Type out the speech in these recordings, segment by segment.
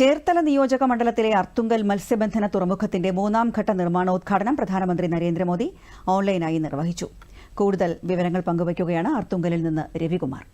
ചേർത്തല നിയോജക മണ്ഡലത്തിലെ അർത്തുങ്കൽ മത്സ്യബന്ധന തുറമുഖത്തിന്റെ മൂന്നാം ഘട്ട നിർമ്മാണോദ്ഘാടനം പ്രധാനമന്ത്രി നരേന്ദ്രമോദി ഓൺലൈനായി നിർവഹിച്ചു. കൂടുതൽ വിവരങ്ങൾ പങ്കുവയ്ക്കുകയാണ് അർത്തുങ്കലിൽ നിന്ന് രവികുമാർ.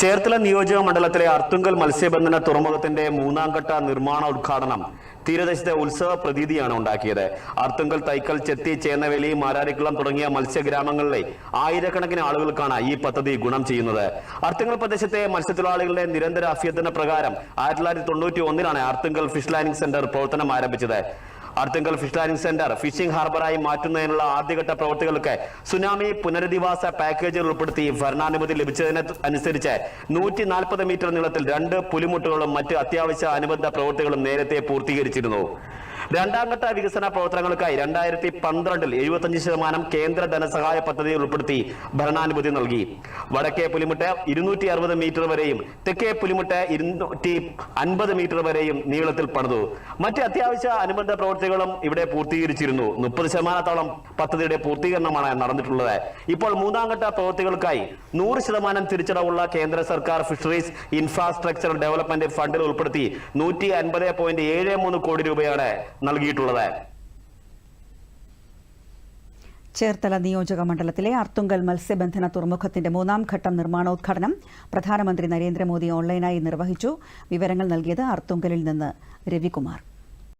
ചേർത്തല നിയോജക മണ്ഡലത്തിലെ അർത്തുങ്കൽ മത്സ്യബന്ധന തുറമുഖത്തിന്റെ മൂന്നാം ഘട്ട നിർമ്മാണ ഉദ്ഘാടനം തീരദേശത്തെ ഉത്സവ പ്രതീതിയാണ് ഉണ്ടാക്കിയത്. അർത്തുങ്കൽ തൈക്കൽ ചെത്തി ചേന്നവേലി മാരാരിക്കുളം തുടങ്ങിയ മത്സ്യഗ്രാമങ്ങളിലെ ആയിരക്കണക്കിന് ആളുകൾക്കാണ് ഈ പദ്ധതി ഗുണം ചെയ്യുന്നത്. അർത്തുങ്കൽ പ്രദേശത്തെ മത്സ്യത്തൊഴിലാളികളുടെ നിരന്തര അഭ്യർത്ഥന പ്രകാരം ആയിരത്തി തൊള്ളായിരത്തി തൊണ്ണൂറ്റി ഒന്നിലാണ് അർത്തുങ്കൽ ഫിഷ് ലാൻഡിംഗ് സെന്റർ പ്രവർത്തനം ആരംഭിച്ചത്. അർത്തുങ്കൽ ഫിഷ് സെന്റർ ഫിഷിംഗ് ഹാർബറായി മാറ്റുന്നതിനുള്ള ആദ്യഘട്ട പ്രവൃത്തികൾക്ക് സുനാമി പുനരധിവാസ പാക്കേജിൽ ഉൾപ്പെടുത്തി ഭരണാനുമതി ലഭിച്ചതിനെ അനുസരിച്ച് നൂറ്റി നാൽപ്പത് മീറ്റർ നീളത്തിൽ രണ്ട് പുലിമുട്ടുകളും മറ്റ് അത്യാവശ്യ അനുബന്ധ പ്രവൃത്തികളും നേരത്തെ പൂർത്തീകരിച്ചിരുന്നു. രണ്ടാം ഘട്ട വികസന പ്രവർത്തനങ്ങൾക്കായി രണ്ടായിരത്തി പന്ത്രണ്ടിൽ എഴുപത്തഞ്ച് ശതമാനം കേന്ദ്ര ധനസഹായ പദ്ധതി ഉൾപ്പെടുത്തി ഭരണാനുമതി നൽകി. വടക്കേ പുലിമുട്ട് ഇരുന്നൂറ്റി അറുപത് മീറ്റർ വരെയും തെക്കേ പുലിമുട്ട് ഇരുന്നൂറ്റി അൻപത് മീറ്റർ വരെയും നീളത്തിൽ പണിതു. മറ്റ് അത്യാവശ്യ അനുബന്ധ പ്രവൃത്തികളും ഇവിടെ പൂർത്തീകരിച്ചിരുന്നു. മുപ്പത് ശതമാനത്തോളം പദ്ധതിയുടെ പൂർത്തീകരണമാണ് നടന്നിട്ടുള്ളത്. ഇപ്പോൾ മൂന്നാം ഘട്ട പ്രവൃത്തികൾക്കായി നൂറ് ശതമാനം തിരിച്ചടവുള്ള കേന്ദ്ര സർക്കാർ ഫിഷറീസ് ഇൻഫ്രാസ്ട്രക്ചർ ഡെവലപ്മെന്റ് ഫണ്ടിൽ ഉൾപ്പെടുത്തി നൂറ്റി അൻപത് പോയിന്റ് ഏഴ് മൂന്ന് കോടി രൂപയാണ് നൽകിയിട്ടുള്ളത്. ചേർത്തല നിയോജക മണ്ഡലത്തിലെ അർത്തുങ്കൽ മത്സ്യബന്ധന തുറമുഖത്തിന്റെ മൂന്നാം ഘട്ടം നിർമ്മാണോദ്ഘാടനം പ്രധാനമന്ത്രി നരേന്ദ്രമോദി ഓൺലൈനായി നിർവഹിച്ചു. വിവരങ്ങൾ നൽകിയത് അർത്തുങ്കലിൽ നിന്ന് രവികുമാർ.